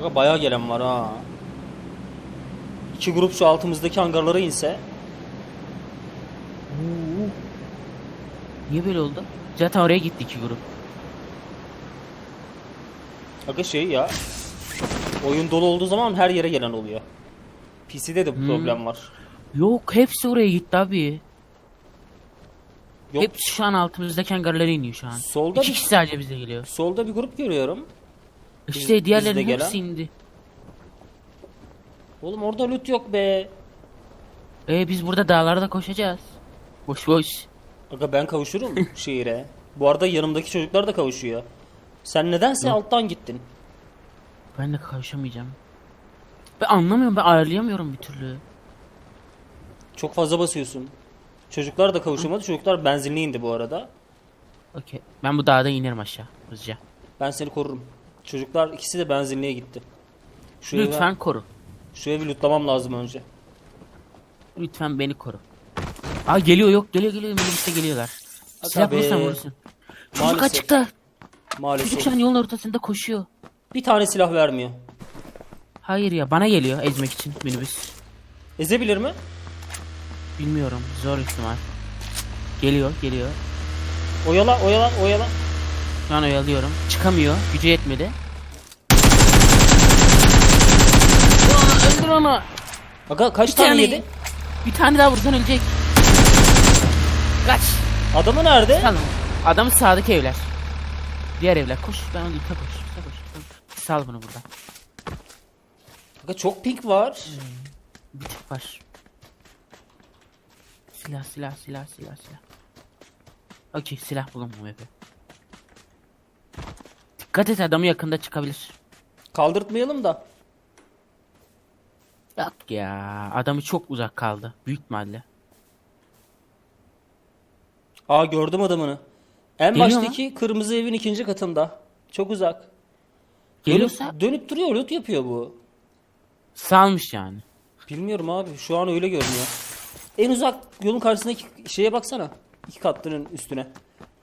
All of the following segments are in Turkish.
Aga bayağı gelen var ha. İki grup şu altımızdaki hangarlara inse. Oo. Niye böyle oldu? Zaten oraya gitti iki grup. Aga şey ya. Oyun dolu olduğu zaman her yere gelen oluyor. PC'de de bu Hmm. problem var. Yok hepsi oraya gitti abi. Yok. Hepsi şu an altımızdaki hangarlara iniyor şu an. Solda İki bir- kişi sadece bize geliyor. Solda bir grup görüyorum. İşte de diğerlerinin gelen- hepsi indi. Oğlum orada loot yok be. E biz burada dağlarda koşacağız. Boş boş. Aga ben kavuşurum şehire. Bu arada yanımdaki çocuklar da kavuşuyor. Sen nedense alttan gittin. Ben de kavuşamayacağım. Ben anlamıyorum ben ayarlayamıyorum bir türlü. Çok fazla basıyorsun. Çocuklar da kavuşamadı. Çocuklar benzinli indi bu arada. Okey. Ben bu dağda inerim aşağı hızlıca. Ben seni korurum. Çocuklar ikisi de benzinliğe gitti. Şu Lütfen Evi, koru. şu evi lootlamam lazım önce. Lütfen beni koru. Aa geliyor yok geliyor geliyor minibüste geliyorlar. Aga Silah bulursan vurursun. Çocuk Maalesef. açıkta. Çocuk Maalesef. şu an yolun ortasında koşuyor. Bir tane silah vermiyor. Hayır ya bana geliyor ezmek için minibüs. Ezebilir mi? Bilmiyorum zor ihtimal. Geliyor geliyor. Oyala oyala oyala. Şu an oyalıyorum. Çıkamıyor. Gücü yetmedi. Öldür onu. Aga kaç Bir tane, tane yedi? Bir tane daha vursan ölecek. Kaç. Adamı nerede? Tamam. Adam sağdaki evler. Diğer evler. Koş. Ben onu ipe koş. ipe koş. ipe koş. Sal bunu burada. Aga çok pink var. Bir tip var. Silah silah silah silah silah. Okey silah bulun bu map'e. Dikkat et adamı yakında çıkabilir. Kaldırtmayalım da. Yok ya adamı çok uzak kaldı. Büyük ihtimalle. Aa gördüm adamını. En Geliyor baştaki kırmızı evin ikinci katında. Çok uzak. Geliyorsa Dönüp, dönüp duruyor loot yapıyor bu. salmış yani. Bilmiyorum abi şu an öyle görünüyor. En uzak yolun karşısındaki şeye baksana. İki katlının üstüne.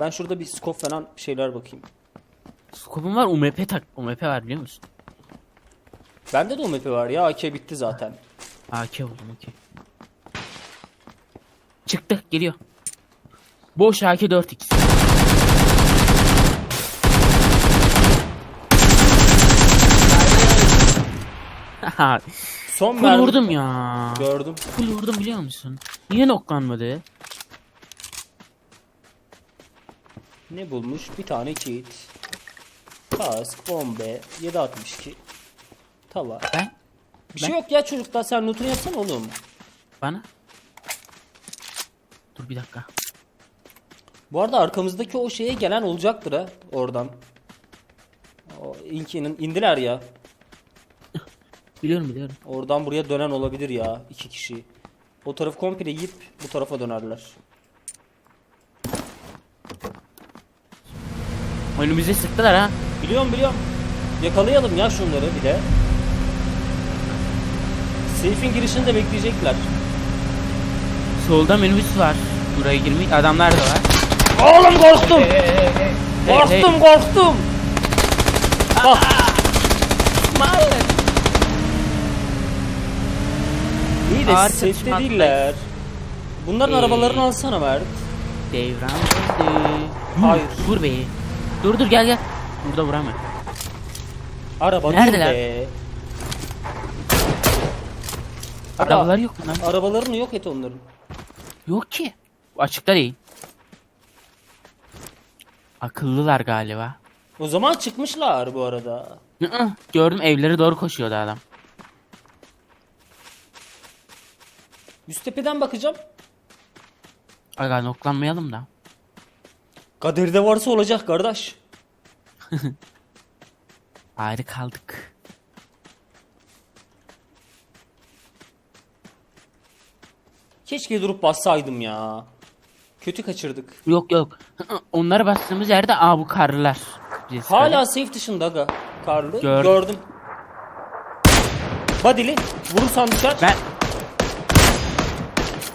Ben şurada bir scope falan şeyler bakayım. Skopum var UMP tak UMP var biliyor musun? Bende de UMP var ya AK bitti zaten. AK buldum okey. Çıktı geliyor. Boş AK 4x. Son Full mermi- vurdum ya. Gördüm. Full vurdum biliyor musun? Niye noklanmadı? Ne bulmuş? Bir tane kit. Kask, bombe, 762. Tava. Ben? Bir şey yok ya çocuklar sen lootunu yapsana oğlum. Bana? Dur bir dakika. Bu arada arkamızdaki o şeye gelen olacaktır ha oradan. O ilkinin indiler ya. Biliyorum biliyorum. Oradan buraya dönen olabilir ya iki kişi. O tarafı komple yiyip bu tarafa dönerler. Önümüze sıktılar ha. Biliyorum biliyorum. Yakalayalım ya şunları bir de. Seyfin girişini de bekleyecekler. Solda minibüs var. Buraya girmeyi adamlar da var. Oğlum korktum. Hey, hey. Korktum korktum. Bak iyi de safe'de değiller. Bunların Ee, arabalarını alsana Mert. Devran. Hayır. Dur be. Dur dur gel gel. Burada vuramam. Araba dur Neredeler? be. Arabaları yok mu lan? Arabalarını yok et onların. Yok ki. Açıkta değil. Akıllılar galiba. O zaman çıkmışlar bu arada. Hı-hı. Gördüm evlere doğru koşuyordu adam. Üst tepeden bakacağım. Aga noklanmayalım da. Kaderide varsa olacak kardeş. Ayrı kaldık. Keşke durup bassaydım ya. Kötü kaçırdık. Yok yok. Onları bastığımız yerde aa bu karlılar. Biz Hala safe dışında aga. Karlı. Gördüm. Gördüm. Badili. Vurursan düşer. Ben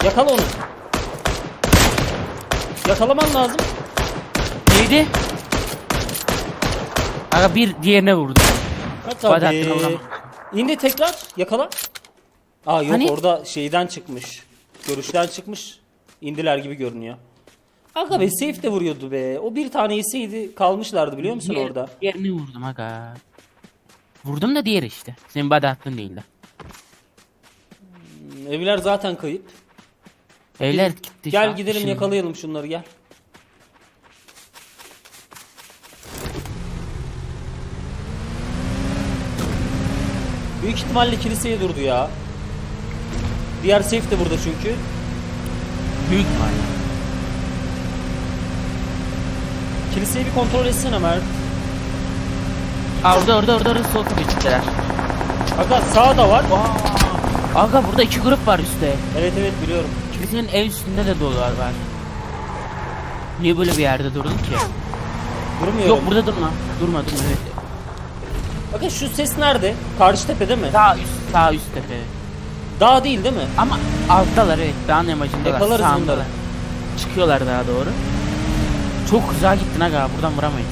Yakala onu. Yakalaman lazım. neydi? Aga bir diğerine vurdu. Ha Hadi tabii. İndi tekrar yakala. Aa yok Hani? orada şeyden çıkmış. Görüşten çıkmış. İndiler gibi görünüyor. Aga be safe de vuruyordu be. O bir tane yeseydi kalmışlardı biliyor musun Diğer- orada? Diğerini vurdum aga. Vurdum da diğeri işte. Senin body attığın değildi. Evler zaten kayıp. Evler gitti. şu Gel an. gidelim Şimdi- yakalayalım şunları gel. Büyük ihtimalle kiliseye durdu ya. Diğer safe de burada çünkü. Büyük ihtimalle. Kiliseyi bir kontrol etsene Mert. Aa, orada orada orada orada sol kapıya çıktılar. Aga sağda var. Aga burada iki grup var üstte. Evet evet biliyorum. Kilisenin en üstünde de dolular var. Niye böyle bir yerde durdun ki? Durmuyorum. Yok burada durma. Durma durma evet. Bakın şu ses nerede? Karşı tepede mi? Sağ üst sağ üst tepe. Dağ değil değil mi? Ama alttalar evet. Dağın yamacındalar. Yakalarız Sağındalar. bunları. Çıkıyorlar daha doğru. Çok uzağa gittin aga buradan vuramayız.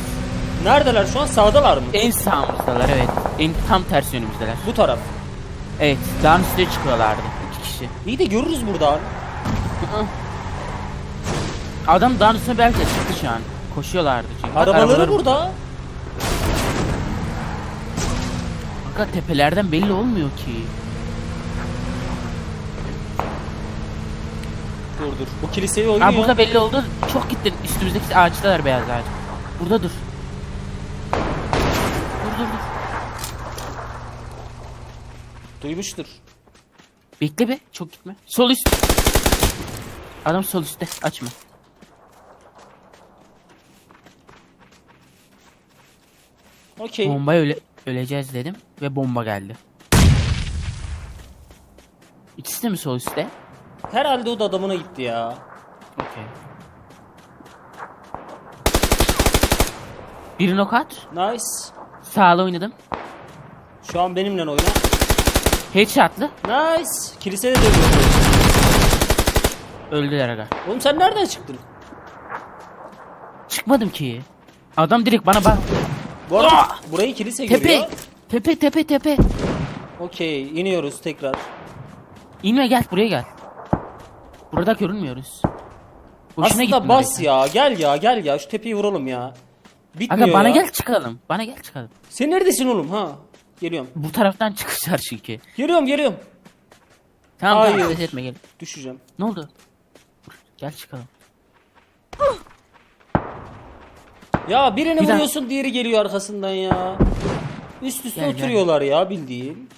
Neredeler şu an? Sağdalar mı? En sağımızdalar evet. En tam ters yönümüzdeler. Bu taraf. Evet dağın üstüne çıkıyorlardı iki kişi. İyi de görürüz burada abi. Adam dağın üstüne belki de çıktı şu an. Koşuyorlardı çünkü. Bak, Arabaları arabaları- burada. Aga tepelerden belli olmuyor ki. Dur dur. Bu kiliseyi oynuyor. Aa burada belli oldu. Çok gittin. Üstümüzdeki ağaçtalar beyaz ağaç. Burada dur. Dur dur dur. Duymuştur. Bekle be. Çok gitme. Sol üst. Adam sol üstte. Açma. Okey. Bomba öyle öleceğiz dedim ve bomba geldi. İkisi de mi sol üstte? Herhalde o da adamına gitti ya. Okey. Biri nokat. Nice. Sağla oynadım. Şu an benimle oyna. Headshot'lı. Nice. Kilisede de ölüyor. Öldüler aga. Oğlum sen nereden çıktın? Çıkmadım ki. Adam direkt bana bak. Bu arada Aa! burayı kilise Tepe. görüyor. Tepe tepe tepe. Okey iniyoruz tekrar. İnme gel buraya gel. Burada görünmüyoruz. Boşuna Aslında gittin bas oraya. ya gel ya gel ya şu tepeyi vuralım ya. Bitmiyor Aga bana ya. gel çıkalım. Bana gel çıkalım. Sen neredesin oğlum ha? Geliyorum. Bu taraftan çıkışlar çünkü. Geliyorum geliyorum. Tamam Hayır. tamam ses etme gel. Düşeceğim. Ne oldu? Gel çıkalım. Ya birini Bir vuruyorsun diğeri geliyor arkasından ya. Üst üste Gel, gel. oturuyorlar ya bildiğin.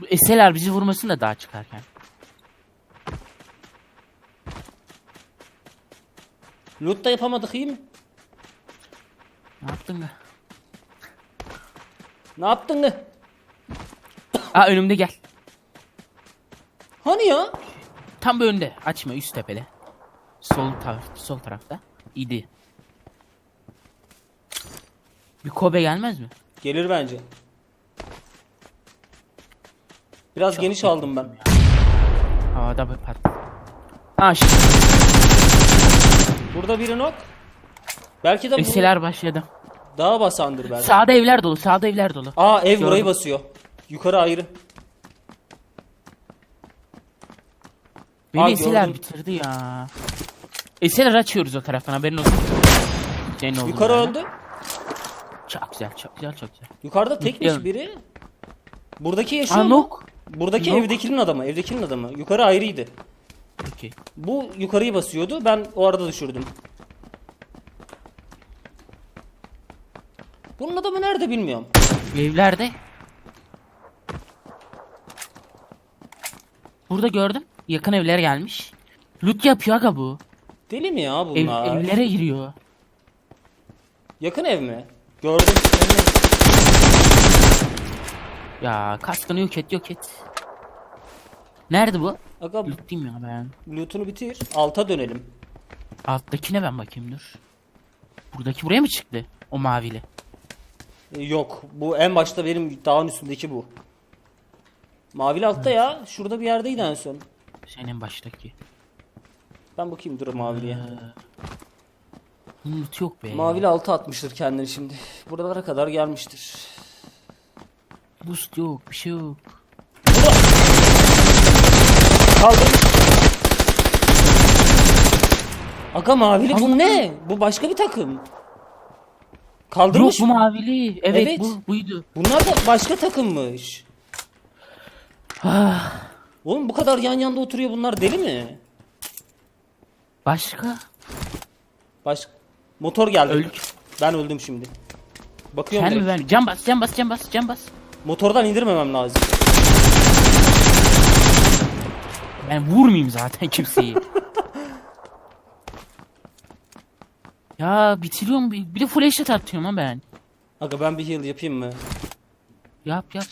Bu eseler bizi vurmasın da daha çıkarken. Loot da yapamadık iyi mi? Ne yaptın be? Ne yaptın ne? Aa önümde gel. Hani ya? Tam bu önde. Açma üst tepede. Sol taraf, sol tarafta. İdi. Bir Kobe gelmez mi? Gelir bence. Biraz geniş aldım ben. Havada bir pat. Aa şimdi Burada biri nok. Belki de bu eseler başladı. daha basandır belki. Sağda evler dolu, sağda evler dolu. Aa ev burayı Gördüm. basıyor. Yukarı ayrı. Beni Aa, eseler gördüm. bitirdi ya. Eseler açıyoruz o taraftan haberin olsun. Senin Yukarı yerden. Çok güzel, çok güzel, çok güzel. Yukarıda tekmiş biri. Buradaki yaşıyor Aa mu? nok. Buradaki Nok. evdekinin adamı, evdekinin adamı. Yukarı ayrıydı. Okey. Bu yukarıyı basıyordu. Ben o arada düşürdüm. Bunun adamı nerede bilmiyorum. Evlerde. Burada gördüm. Yakın evlere gelmiş. Loot yapıyor aga bu. Deli mi ya Ev, bunlar? evlere giriyor. Yakın ev mi? Gördüm. Ya kaskını yok et yok et. Nerede bu? Aga Loot değil mi ya ben? lootunu bitir. Alta dönelim. Alttakine ben bakayım dur. Buradaki buraya mı çıktı? O mavili. Ee, yok. Bu en başta benim dağın üstündeki bu. Mavili altta ya. Şurada bir yerdeydi en son. Senin baştaki. Ben bakayım dur maviliye. Loot yok be. Mavili altı atmıştır kendini şimdi. Buralara kadar gelmiştir. Boost yok bir şey yok. Kaldırmış. Aga mavili bu ne? Bu başka bir takım. Yok Kaldırmış bu mı? mavili. Evet, Evet. bu buydu. Bunlar da başka takımmış. Ah, Oğlum bu kadar yan yanda oturuyor bunlar deli mi? başka? Baş... Motor geldi. Öldük. Ben öldüm şimdi. Bakıyorum Kendimi direkt. ver. Can bas can bas can bas can bas. Motordan indirmemem lazım. Ben vurmayayım zaten kimseyi. ya bitiriyorum bir, bir de eşit atıyorum ha ben. Aga ben bir heal yapayım mı? Yap yap.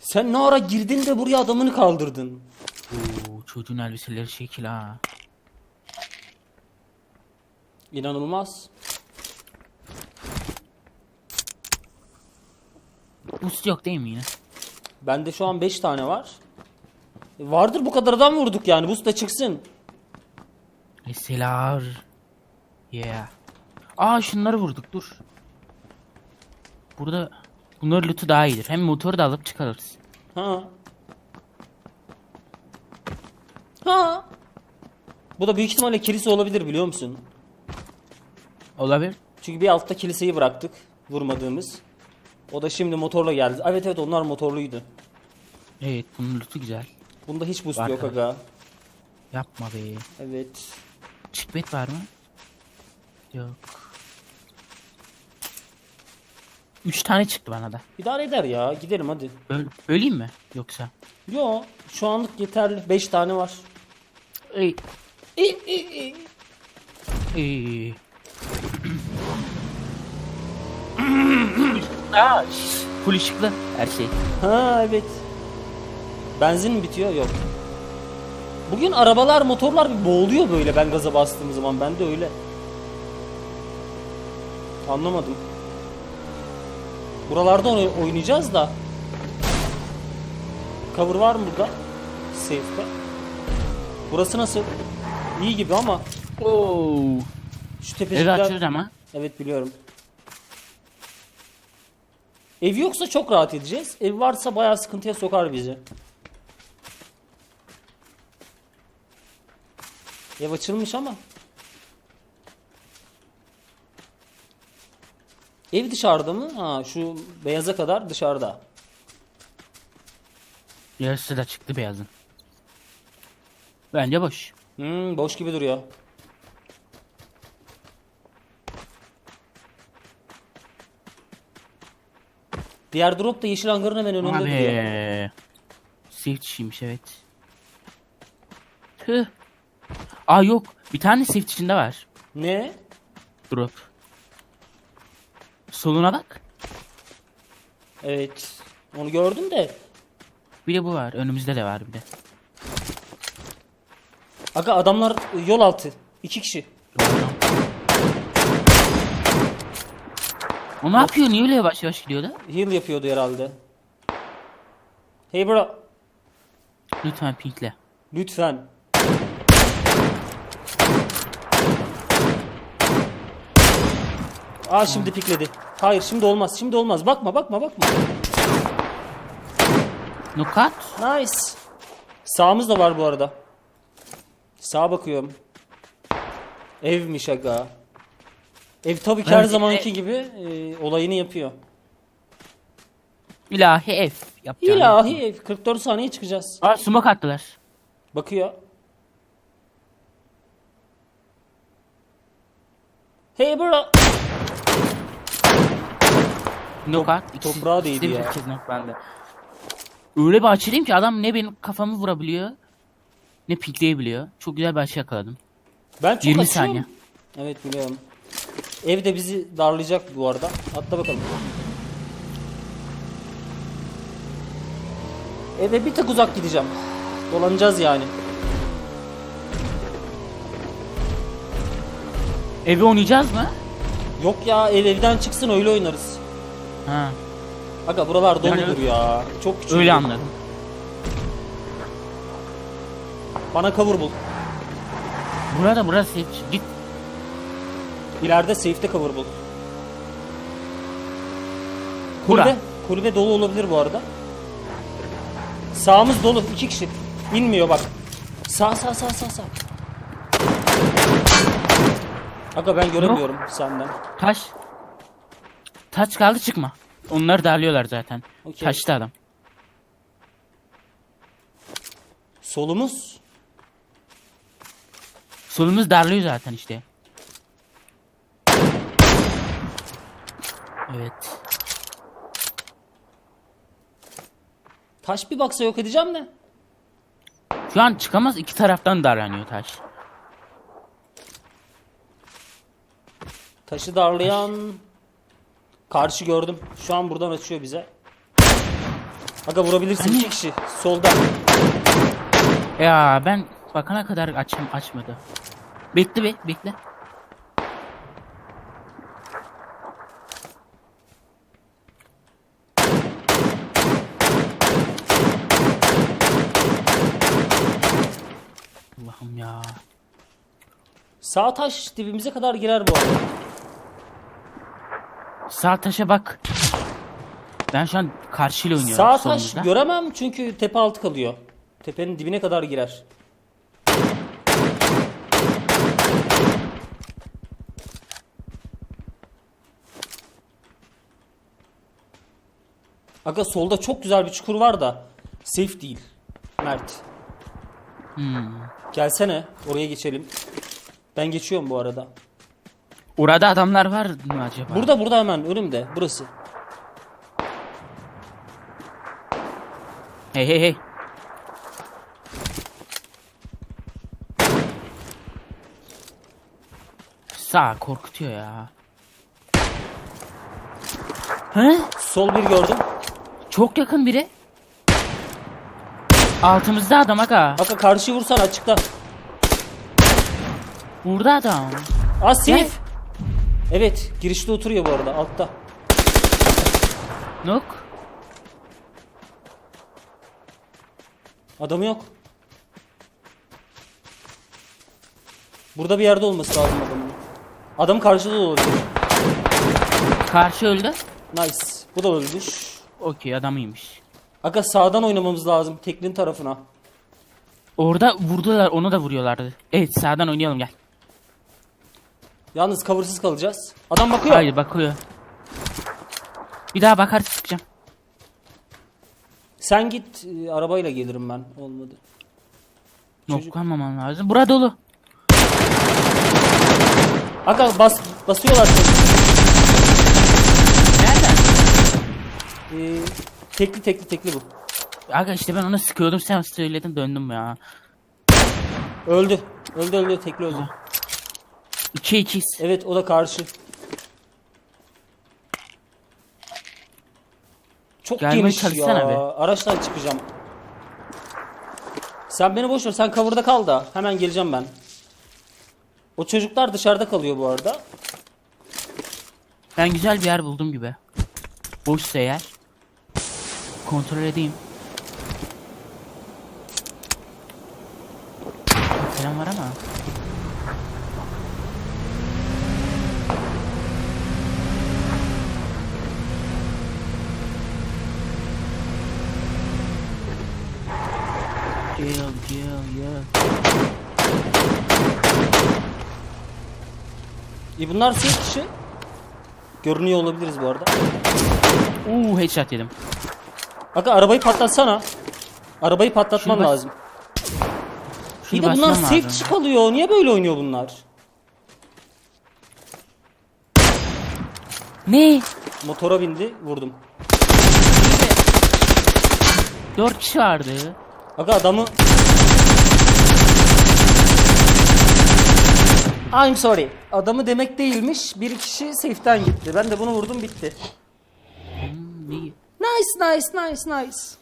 Sen ne ara girdin de buraya adamını kaldırdın? Oo, çocuğun elbiseleri şekil ha. İnanılmaz. Boost yok değil mi yine? Bende şu an 5 tane var. E, Vardır bu kadar adam vurduk yani. Boost da çıksın. Eseler. Yeah. Aa şunları vurduk dur. Burada bunların loot'u daha iyidir. Hem motoru da alıp çıkarırız. Ha. Ha. Bu da büyük ihtimalle kilise olabilir biliyor musun? Olabilir. Çünkü bir altta kiliseyi bıraktık. Vurmadığımız. O da şimdi motorla geldi. Evet evet onlar motorluydu. Evet bunun loot'u güzel. Bunda hiç boost Var yok tabii. aga. Yapma be. Evet. Çıkbet var mı? Yok. Üç tane çıktı bana da. İdare eder ya. Gidelim hadi. Böl böleyim mi? Yoksa? Yo şu anlık yeterli. 5 tane var. Ey. İ, i, i. Ey. Aa, full ışıklı her şey. Ha evet. Benzin mi bitiyor? Yok. Bugün arabalar, motorlar bir boğuluyor böyle ben gaza bastığım zaman. Ben de öyle. Anlamadım. Buralarda oy- oynayacağız da. Cover var mı burada? Safe'de. Burası nasıl? İyi gibi ama Oo. şu Evi tepecikler... açıyoruz ama. Evet biliyorum. Ev yoksa çok rahat edeceğiz. Ev varsa bayağı sıkıntıya sokar bizi. Ev açılmış ama. Ev dışarıda mı? Ha şu beyaza kadar dışarıda. Yarısı da çıktı beyazın. Bence boş. Hmm, boş gibi duruyor. Diğer drop da yeşil hangarın hemen önünde duruyor. Abi. Safety'ymiş evet. Tüh. Aa yok. Bir tane safety içinde var. Ne? Drop. Soluna bak. Evet. Onu gördüm de. Bir de bu var. Önümüzde de var bir de. Aga adamlar yol altı. İki kişi. O ne yapıyor? Niye öyle yavaş yavaş gidiyor da? Heal yapıyordu herhalde. Hey bro. Lütfen pinkle. Lütfen. Aa şimdi pikledi. Hayır şimdi olmaz. Şimdi olmaz. Bakma bakma bakma. Nukat. Nice. Sağımız da var bu arada. Sağa bakıyorum. Evmiş aga. Ev tabii ki her zamanki gibi e, olayını yapıyor. İlahi F. Yapacağım. İlahi ev. 44 saniye çıkacağız. Aa smoke attılar. Bakıyor. Hey bro. Nokat. toprağa değdi ya. İkisi knock bende. Öyle bir açılayım ki adam ne benim kafamı vurabiliyor ne pikleyebiliyor. Çok güzel bir açı yakaladım. Ben çok 20 açıyorum. saniye. Evet biliyorum. Ev de bizi darlayacak bu arada. Atla bakalım. Eve bir tık uzak gideceğim. Dolanacağız yani. Evi oynayacağız mı? Yok ya ev evden çıksın öyle oynarız. Ha. Aga buralar doludur Yani- ya. Çok küçük. Öyle anladım. Bana cover bul. Burada burası hiç git. İleride safe'de cover bul. Kura. Kulübe, kulübe dolu olabilir bu arada. Sağımız dolu. iki kişi. İnmiyor bak. Sağ sağ sağ sağ sağ. Aga ben göremiyorum senden. Taş. Taş kaldı çıkma. Onları darlıyorlar zaten. Okey. Taşta adam. Solumuz. Solumuz darlıyor zaten işte. Evet. Taş bir baksa yok edeceğim de. Şu an çıkamaz iki taraftan darlanıyor taş. Taşı darlayan. Karşı gördüm. Şu an buradan açıyor bize. Aga vurabilirsin Anne. iki kişi. Solda. Ya ben bakana kadar açım açmadı. Bekle be bekle. Allah'ım ya. Sağ taş dibimize kadar girer bu arada. Sağ taşa bak. Ben şu an karşıyla oynuyorum. Sağ taş göremem çünkü tepe altı kalıyor. Tepenin dibine kadar girer. Aga solda çok güzel bir çukur var da safe değil. Mert. Hmm. Gelsene oraya geçelim. Ben geçiyorum bu arada. Orada adamlar var mı acaba? Burada burada hemen önümde burası. Hey hey hey. Sağ korkutuyor ya. He? Sol bir gördüm. Çok yakın biri. Altımızda adam aga. Aga karşı vursan açıkta. Burada adam. Safe. Evet girişte oturuyor bu arada altta. Nok. Adamı yok. Burada bir yerde olması lazım adamın. Adam karşıda da olabilir. Karşı öldü. Nice. Bu da ölmüş. Okey adamıymış. Aga sağdan oynamamız lazım. Teklin tarafına. Orada vurdular onu da vuruyorlardı. Evet sağdan oynayalım gel. Yalnız coversız kalacağız. Adam bakıyor. Haydi bakıyor. Bir daha bakar sıkacağım. Sen git e, arabayla gelirim ben. Olmadı. Çocuk- Noklanmaman lazım. Bura dolu. Aga bas basıyorlar. Nereden? Ee, tekli tekli tekli bu. Aga işte ben ona sıkıyordum sen söyledin döndüm ya. Öldü. Öldü öldü tekli öldü. 2 ikiz. Evet o da karşı. Çok Gelmeye geniş çalışsana ya. be. Araçtan çıkacağım. Sen beni boş ver. Sen cover'da kal da. Hemen geleceğim ben. O çocuklar dışarıda kalıyor bu arada. Ben güzel bir yer buldum gibi. Boşsa eğer. Kontrol edeyim. Falan var ama. Gel gel gel. E bunlar safe kişi. Görünüyor olabiliriz bu arada. Uuu headshot yedim. Aga arabayı patlatsana. Arabayı patlatman Şunu bas- lazım. Şunu Bir de bunlar basmam safe lazım. kişi kalıyor. Niye böyle oynuyor bunlar? Ne? Motora bindi. Vurdum. Dört kişi vardı. Aga adamı... I'm sorry. Adamı demek değilmiş. Bir kişi safe'ten gitti. Ben de bunu vurdum bitti. Hmm. Nice nice nice nice.